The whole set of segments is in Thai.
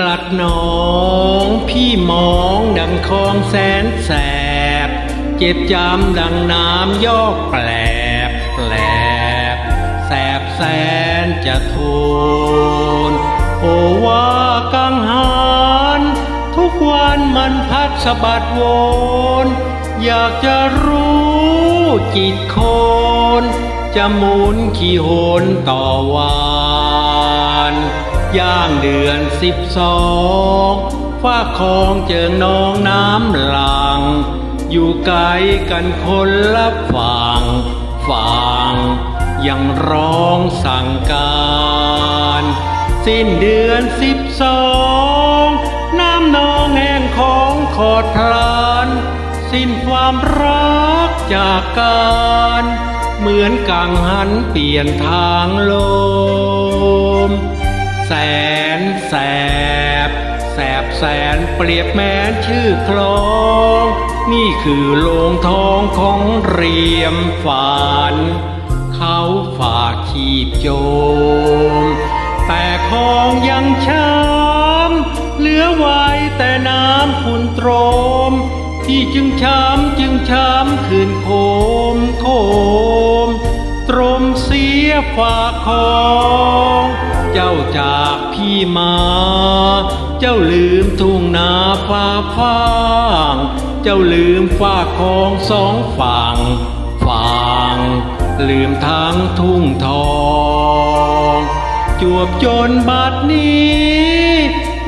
กลัดหนองพี่มองดังคลองแสนแสบ เจ็บจำดังน้ำยอกแปลบแปลบแสบแสนจะทนโอว่ากังหันทุกวันมันพัดสะบัดวนอยากจะรู้จิตคนจะหมุนขี่โหนต่อวาน ย่างเดือนสิบสองฟ้าคลองเจิงน้องน้ำหลังอยู่ไกลกันคนละฝั่งฝั่งยังร้องสั่งการ สิ้นเดือนสิบสองน้ำนองแห่งของขอดพลาน สิ้นความรักจากการ เหมือนกังหันเปลี่ยนทางโลม แสนเปรียบแม้ชื่อคลอง นี่คือโลงทองของเรียมฝันเขาฝากขีดโจม แต่คลองยังช้ำเหลือไว้แต่น้ำขุนโตรม ที่จึงช้ำจึงช้ำคืนโคมโคม ตรมเสียฝากของ เจ้าจากพี่มา เจ้าลืมทุ่งนาฟ้าฟางเจ้าลืมฝากของสองฝั่งฝั่งลืมทั้งทุ่งทองจวบจนบัดนี้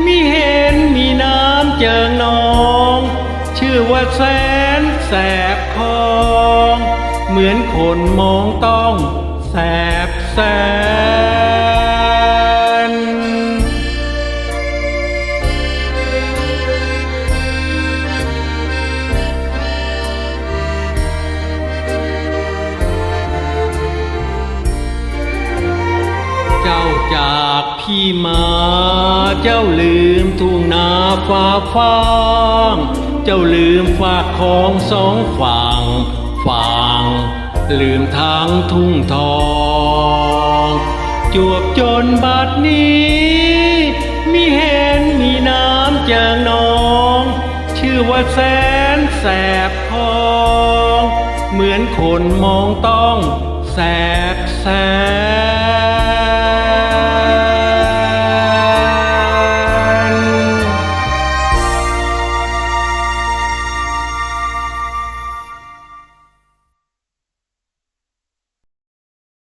มีเห็นมีน้ำเจิงนอง ชื่อว่าแสนแสบคองเหมือนคนมองต้องแสบแสน จ้าจากพี่มาเจ้าลืมทุ่งนาฟ้าฟางเจ้าลืมฝากของสองฝั่งฝั่งลืมทางทุ่งทอง จวบจนบัดนี้ มีเห็นมีน้ำจางนอง ชื่อว่าแสนแสบคอง เหมือนคนมองต้องแสบแสน